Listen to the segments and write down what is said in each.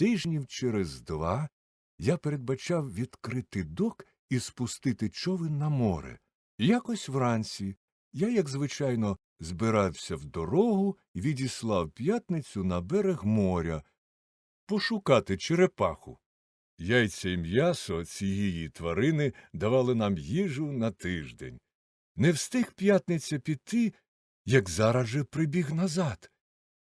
Тижнів через два я передбачав відкрити док і спустити човен на море. Якось вранці я, як звичайно, збирався в дорогу і відіслав п'ятницю на берег моря пошукати черепаху. Яйця і м'ясо цієї тварини давали нам їжу на тиждень. Не встиг п'ятниця піти, як зараз же прибіг назад.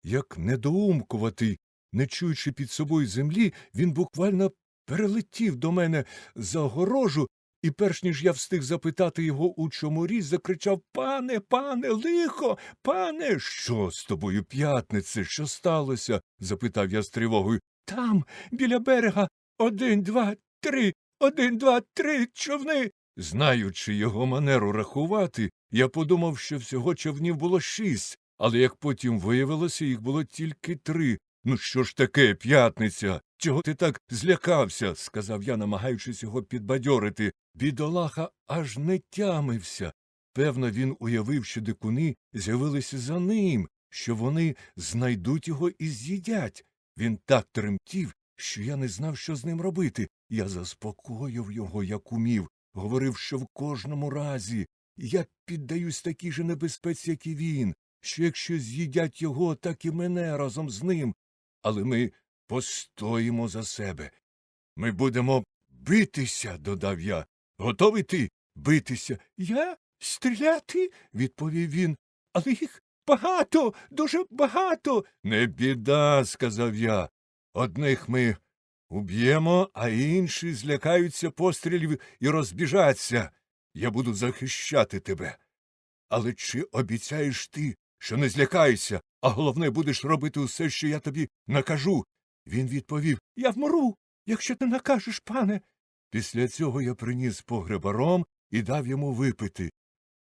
Як недоумкуватий, не чуючи під собою землі, він буквально перелетів до мене за огорожу, і, перш ніж я встиг запитати його, у чому річ, закричав Пане, пане, лихо, пане. Що з тобою, п'ятнице? Що сталося? запитав я з тривогою. Там, біля берега, один, два, три, один, два, три човни. Знаючи його манеру рахувати, я подумав, що всього човнів було шість, але як потім виявилося, їх було тільки три. Ну що ж таке, п'ятниця? Чого ти так злякався? сказав я, намагаючись його підбадьорити. Бідолаха аж не тямився. Певно, він уявив, що дикуни з'явилися за ним, що вони знайдуть його і з'їдять. Він так тремтів, що я не знав, що з ним робити. Я заспокоїв його, як умів, говорив, що в кожному разі я піддаюсь такій же небезпеці, як і він, що якщо з'їдять його, так і мене разом з ним. Але ми постоїмо за себе. Ми будемо битися, додав я. Готовий ти битися? Я стріляти? відповів він. Але їх багато, дуже багато. Не біда, сказав я. Одних ми уб'ємо, а інші злякаються пострілів і розбіжаться. Я буду захищати тебе. Але чи обіцяєш ти, що не злякаєшся, а головне будеш робити усе, що я тобі накажу? Він відповів Я вмру, якщо ти накажеш, пане. Після цього я приніс погреба ром і дав йому випити.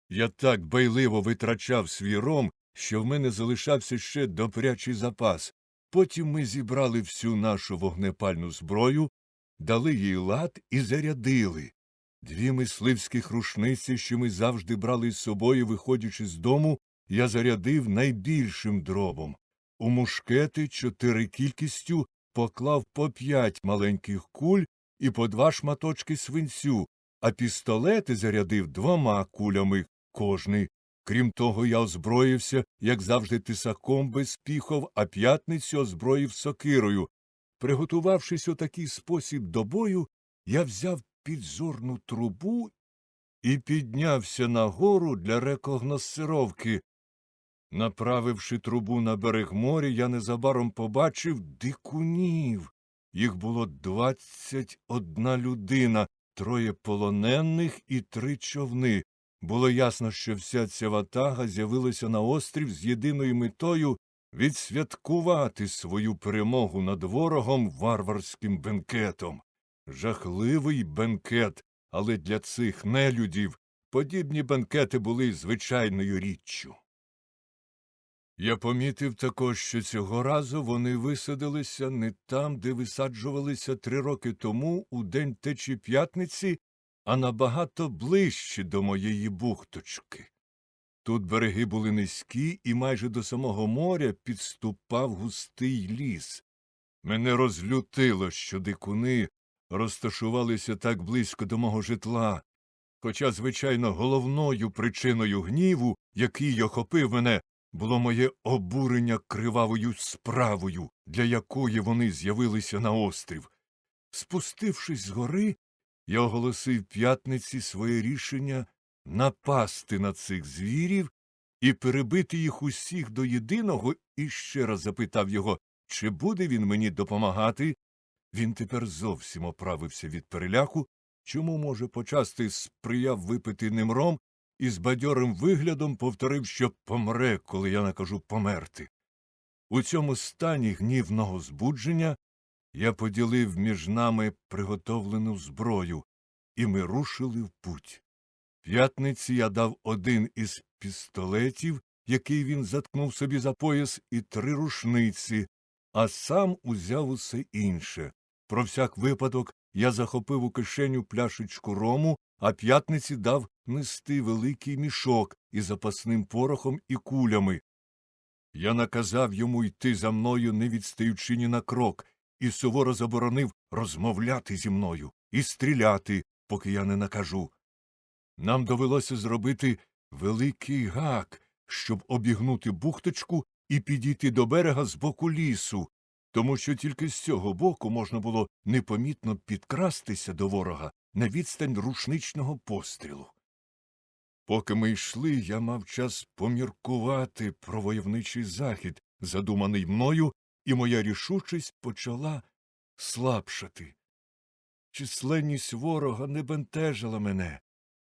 Я так байливо витрачав свій ром, що в мене залишався ще добрячий запас. Потім ми зібрали всю нашу вогнепальну зброю, дали їй лад і зарядили. Дві мисливських рушниці, що ми завжди брали з собою, виходячи з дому, я зарядив найбільшим дробом. У мушкети чотири кількістю поклав по п'ять маленьких куль і по два шматочки свинцю, а пістолети зарядив двома кулями кожний. Крім того, я озброївся, як завжди, тисаком без піхов, а п'ятницю озброїв сокирою. Приготувавшись у такий спосіб до бою, я взяв підзорну трубу і піднявся нагору для рекогносцировки. Направивши трубу на берег моря, я незабаром побачив дикунів. Їх було двадцять одна людина, троє полонених і три човни. Було ясно, що вся ця ватага з'явилася на острів з єдиною метою відсвяткувати свою перемогу над ворогом варварським бенкетом. Жахливий бенкет, але для цих нелюдів подібні бенкети були звичайною річчю. Я помітив також, що цього разу вони висадилися не там, де висаджувалися три роки тому у день течі п'ятниці, а набагато ближче до моєї бухточки. Тут береги були низькі, і майже до самого моря підступав густий ліс. Мене розлютило, що дикуни розташувалися так близько до мого житла, хоча, звичайно, головною причиною гніву, який охопив мене, було моє обурення кривавою справою, для якої вони з'явилися на острів. Спустившись з гори, я оголосив п'ятниці своє рішення напасти на цих звірів і перебити їх усіх до єдиного і ще раз запитав його, чи буде він мені допомагати. Він тепер зовсім оправився від переляку, чому, може, почасти сприяв випити ним ром і з бадьорим виглядом повторив, що помре, коли я накажу померти. У цьому стані гнівного збудження я поділив між нами приготовлену зброю, і ми рушили в путь. П'ятниці я дав один із пістолетів, який він заткнув собі за пояс, і три рушниці, а сам узяв усе інше. Про всяк випадок я захопив у кишеню пляшечку рому, а п'ятниці дав нести великий мішок із запасним порохом і кулями. Я наказав йому йти за мною, не відстаючи ні на крок, і суворо заборонив розмовляти зі мною і стріляти, поки я не накажу. Нам довелося зробити великий гак, щоб обігнути бухточку і підійти до берега з боку лісу, тому що тільки з цього боку можна було непомітно підкрастися до ворога на відстань рушничного пострілу. Поки ми йшли, я мав час поміркувати про войовничий захід, задуманий мною, і моя рішучість почала слабшати. Численність ворога не бентежила мене.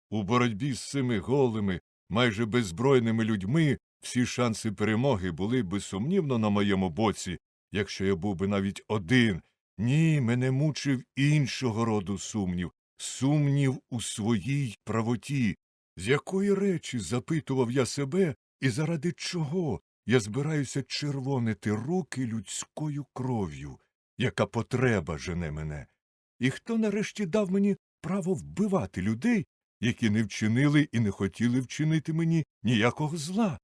У боротьбі з цими голими, майже беззбройними людьми всі шанси перемоги були безсумнівно на моєму боці, якщо я був би навіть один. Ні, мене мучив іншого роду сумнів, сумнів у своїй правоті. З якої речі запитував я себе і заради чого я збираюся червонити руки людською кров'ю, яка потреба жене мене? І хто нарешті дав мені право вбивати людей, які не вчинили і не хотіли вчинити мені ніякого зла?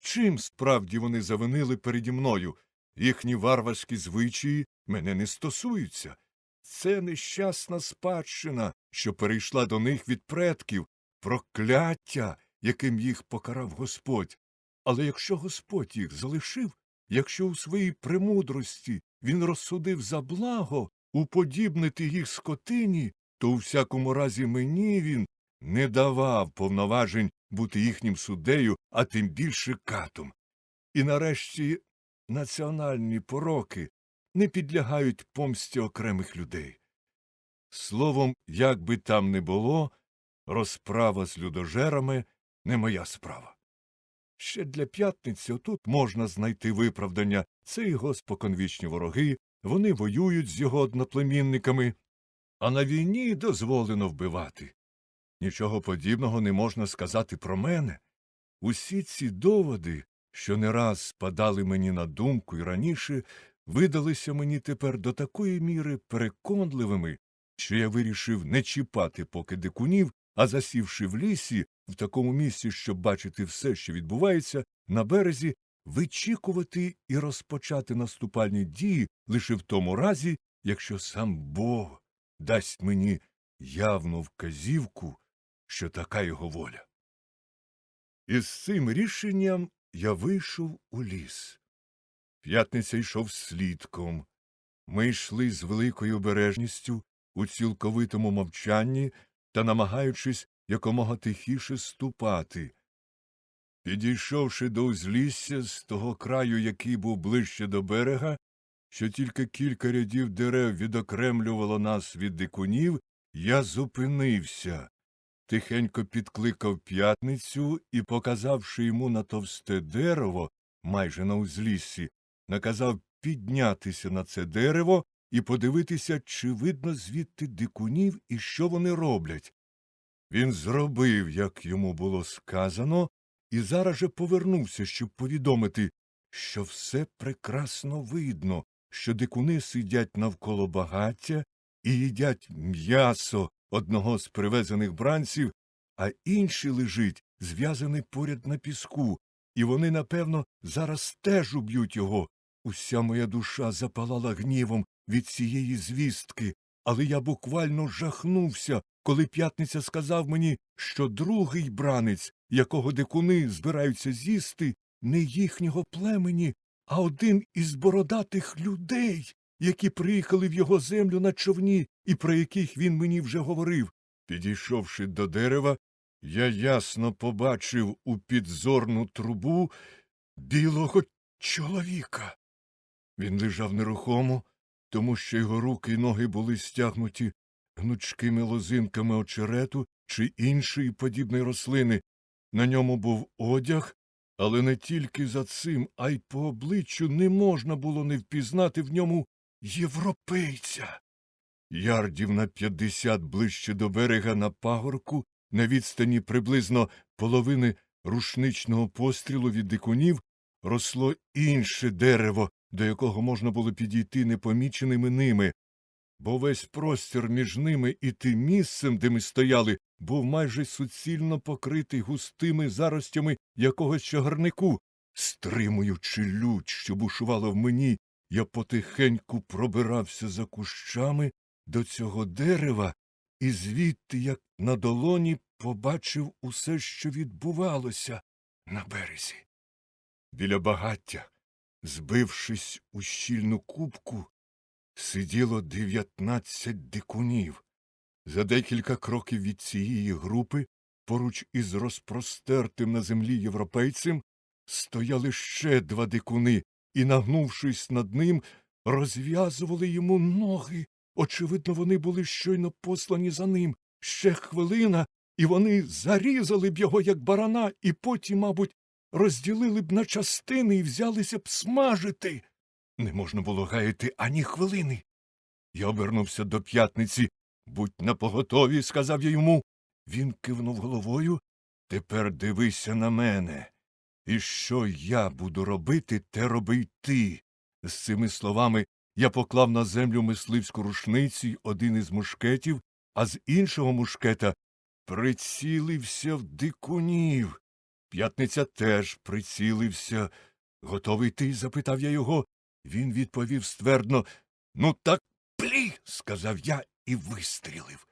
Чим справді вони завинили переді мною? Їхні варварські звичаї мене не стосуються. Це нещасна спадщина, що перейшла до них від предків, прокляття, яким їх покарав Господь. Але якщо Господь їх залишив, якщо у своїй премудрості він розсудив за благо уподібнити їх скотині, то у всякому разі мені він не давав повноважень бути їхнім суддею, а тим більше катом. І нарешті національні пороки не підлягають помсті окремих людей. Словом, як би там не було, розправа з людожерами не моя справа. Ще для п'ятниці отут можна знайти виправдання це його споконвічні вороги, вони воюють з його одноплемінниками, а на війні дозволено вбивати. Нічого подібного не можна сказати про мене. Усі ці доводи, що не раз спадали мені на думку і раніше, видалися мені тепер до такої міри переконливими, що я вирішив не чіпати поки дикунів, а засівши в лісі, в такому місці, щоб бачити все, що відбувається, на березі, вичікувати і розпочати наступальні дії лише в тому разі, якщо сам Бог дасть мені явну вказівку, що така його воля. І з цим рішенням я вийшов у ліс. П'ятниця йшов слідком. Ми йшли з великою обережністю у цілковитому мовчанні та намагаючись якомога тихіше ступати. Підійшовши до узлісся з того краю, який був ближче до берега, що тільки кілька рядів дерев відокремлювало нас від дикунів, я зупинився, тихенько підкликав п'ятницю і, показавши йому на товсте дерево, майже на узліссі, наказав піднятися на це дерево і подивитися, чи видно звідти дикунів і що вони роблять. Він зробив, як йому було сказано, і зараз же повернувся, щоб повідомити, що все прекрасно видно, що дикуни сидять навколо багаття і їдять м'ясо одного з привезених бранців, а інший лежить, зв'язаний поряд на піску, і вони, напевно, зараз теж уб'ють його. Уся моя душа запалала гнівом від цієї звістки, але я буквально жахнувся, коли п'ятниця сказав мені, що другий бранець, якого дикуни збираються з'їсти, не їхнього племені, а один із бородатих людей, які приїхали в його землю на човні і про яких він мені вже говорив. Підійшовши до дерева, я ясно побачив у підзорну трубу білого чоловіка. Він лежав нерухомо, тому що його руки й ноги були стягнуті гнучкими лозинками очерету чи іншої подібної рослини. На ньому був одяг, але не тільки за цим, а й по обличчю не можна було не впізнати в ньому європейця. Ярдів на п'ятдесят ближче до берега на пагорку, на відстані приблизно половини рушничного пострілу від дикунів, росло інше дерево, до якого можна було підійти непоміченими ними, бо весь простір між ними і тим місцем, де ми стояли, був майже суцільно покритий густими заростями якогось чагарнику. Стримуючи лють, що бушувала в мені, я потихеньку пробирався за кущами до цього дерева, і звідти, як на долоні, побачив усе, що відбувалося на березі. Біля багаття, збившись у щільну кубку, сиділо дев'ятнадцять дикунів. За декілька кроків від цієї групи, поруч із розпростертим на землі європейцем, стояли ще два дикуни і, нагнувшись над ним, розв'язували йому ноги. Очевидно, вони були щойно послані за ним. Ще хвилина, і вони зарізали б його, як барана, і потім, мабуть, розділили б на частини і взялися б смажити. Не можна було гаяти ані хвилини. Я обернувся до п'ятниці. Будь напоготові, сказав я йому. Він кивнув головою. Тепер дивися на мене. І що я буду робити, те роби й ти. З цими словами я поклав на землю мисливську рушницю й один із мушкетів, а з іншого мушкета прицілився в дикунів. П'ятниця теж прицілився. Готовий ти? запитав я його. Він відповів ствердно Ну, так плі. сказав я і вистрілив.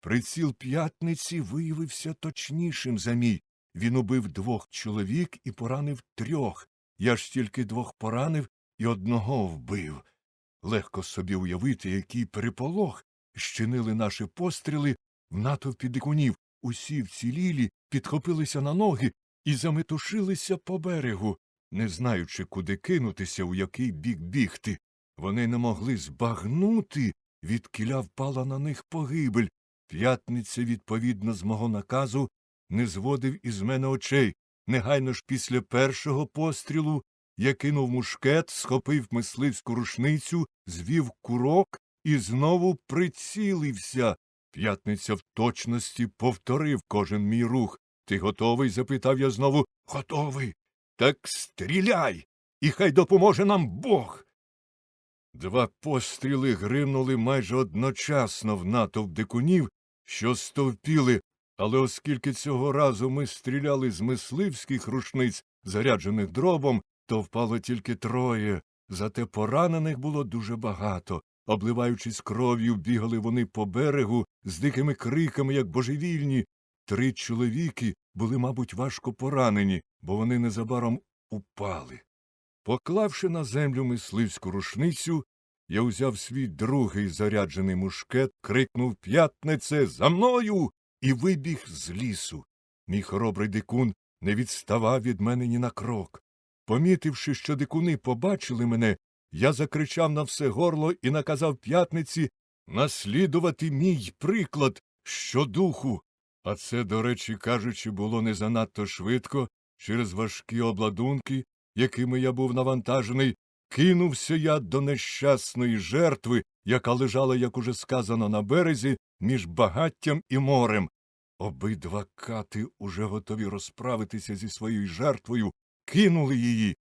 Приціл п'ятниці виявився точнішим за мій. Він убив двох чоловік і поранив трьох. Я ж тільки двох поранив і одного вбив. Легко собі уявити, який переполох щинили наші постріли в натовпі дикунів. Усі вцілілі підхопилися на ноги і заметушилися по берегу, не знаючи, куди кинутися, у який бік бігти. Вони не могли збагнути, відкіля впала на них погибель. П'ятниця, відповідно з мого наказу, не зводив із мене очей. Негайно ж після першого пострілу я кинув мушкет, схопив мисливську рушницю, звів курок і знову прицілився. П'ятниця в точності повторив кожен мій рух. Ти готовий? запитав я знову. Готовий. Так стріляй, і хай допоможе нам Бог. Два постріли гримнули майже одночасно в натовп дикунів, що стовпіли, але оскільки цього разу ми стріляли з мисливських рушниць, заряджених дробом, то впало тільки троє, зате поранених було дуже багато. Обливаючись кров'ю, бігали вони по берегу з дикими криками, як божевільні. Три чоловіки були, мабуть, важко поранені, бо вони незабаром упали. Поклавши на землю мисливську рушницю, я узяв свій другий заряджений мушкет, крикнув П'ятнице за мною і вибіг з лісу. Мій хоробрий дикун не відставав від мене ні на крок. Помітивши, що дикуни побачили мене, я закричав на все горло і наказав п'ятниці наслідувати мій приклад щодуху. А це, до речі кажучи, було не занадто швидко через важкі обладунки, якими я був навантажений, кинувся я до нещасної жертви, яка лежала, як уже сказано, на березі, між багаттям і морем. Обидва кати, уже готові розправитися зі своєю жертвою, кинули її.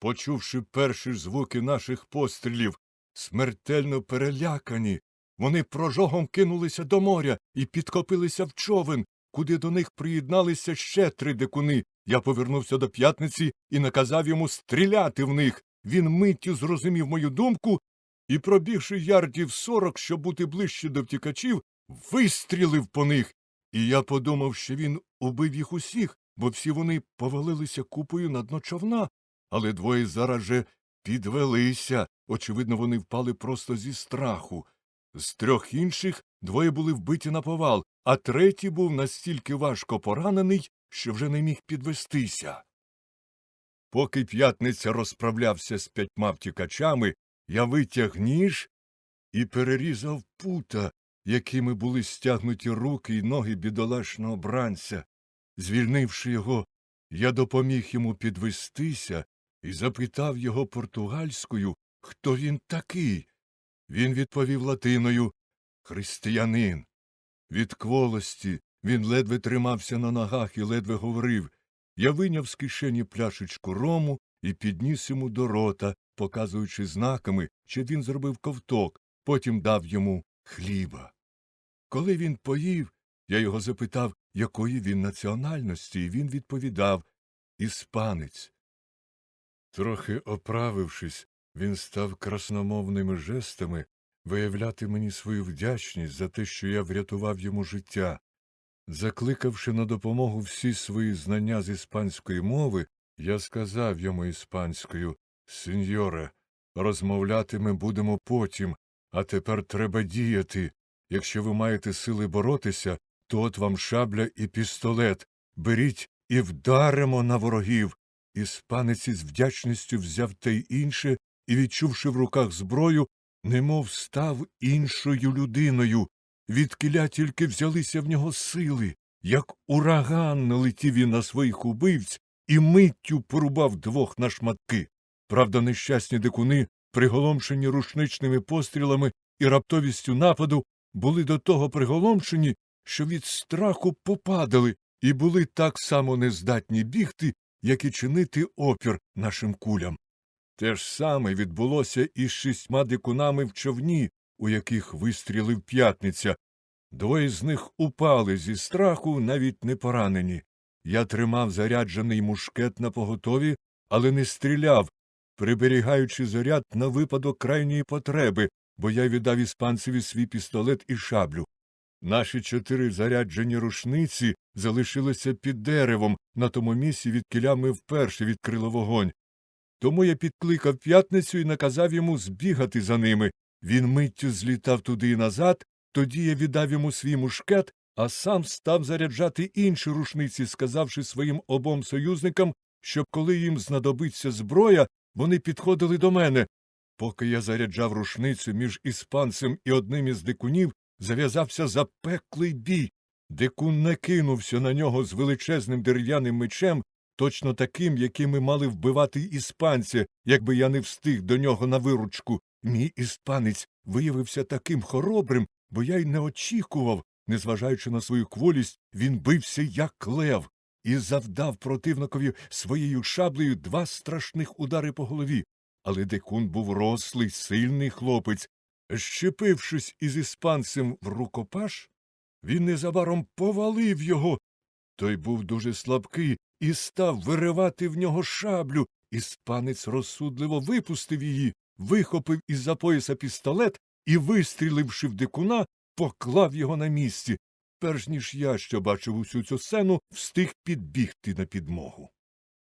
Почувши перші звуки наших пострілів, смертельно перелякані, вони прожогом кинулися до моря і підкопилися в човен, куди до них приєдналися ще три дикуни. Я повернувся до п'ятниці і наказав йому стріляти в них. Він миттю зрозумів мою думку і, пробігши ярдів сорок, щоб бути ближче до втікачів, вистрілив по них. І я подумав, що він убив їх усіх, бо всі вони повалилися купою на дно човна, але двоє зараз же підвелися. Очевидно, вони впали просто зі страху. З трьох інших двоє були вбиті на повал, а третій був настільки важко поранений, що вже не міг підвестися. Поки п'ятниця розправлявся з п'ятьма втікачами, я витяг ніж і перерізав пута, якими були стягнуті руки й ноги бідолашного бранця. Звільнивши його, я допоміг йому підвестися і запитав його португальською, хто він такий. Він відповів латиною Християнин. Від кволості він ледве тримався на ногах і ледве говорив. Я вийняв з кишені пляшечку рому і підніс йому до рота, показуючи знаками, що він зробив ковток, потім дав йому хліба. Коли він поїв, я його запитав, якої він національності, і він відповідав іспанець. Трохи оправившись, Він став красномовними жестами виявляти мені свою вдячність за те, що я врятував йому життя. Закликавши на допомогу всі свої знання з іспанської мови, я сказав йому іспанською Сеньоре, розмовляти ми будемо потім, а тепер треба діяти. Якщо ви маєте сили боротися, то от вам шабля і пістолет. Беріть і вдаримо на ворогів. Іспанець із вдячністю взяв те й інше і, відчувши в руках зброю, немов став іншою людиною. Відкиля тільки взялися в нього сили, як ураган налетів він на своїх убивць і миттю порубав двох на шматки. Правда, нещасні дикуни, приголомшені рушничними пострілами і раптовістю нападу, були до того приголомшені, що від страху попадали і були так само нездатні бігти, як і чинити опір нашим кулям. Те ж саме відбулося і з шістьма дикунами в човні, у яких вистрілив п'ятниця. Двоє з них упали зі страху, навіть не поранені. Я тримав заряджений мушкет на поготові, але не стріляв, приберігаючи заряд на випадок крайньої потреби, бо я віддав іспанцеві свій пістолет і шаблю. Наші чотири заряджені рушниці залишилися під деревом на тому місці, відкіля ми вперше відкрили вогонь. Тому я підкликав п'ятницю і наказав йому збігати за ними. Він миттю злітав туди і назад, тоді я віддав йому свій мушкет, а сам став заряджати інші рушниці, сказавши своїм обом союзникам, щоб коли їм знадобиться зброя, вони підходили до мене. Поки я заряджав рушницю між іспанцем і одним із дикунів, зав'язався запеклий бій. Дикун накинувся на нього з величезним дерев'яним мечем, точно таким, яким ми мали вбивати іспанця, якби я не встиг до нього на виручку. Мій іспанець виявився таким хоробрим, бо я й не очікував. Незважаючи на свою кволість, він бився як лев і завдав противникові своєю шаблею два страшних удари по голові. Але дикун був рослий, сильний хлопець. Щепившись із іспанцем в рукопаш, він незабаром повалив його. Той був дуже слабкий і став виривати в нього шаблю. Іспанець розсудливо випустив її, вихопив із за пояса пістолет і, вистріливши в дикуна, поклав його на місці. Перш ніж я, що бачив усю цю сцену, встиг підбігти на підмогу.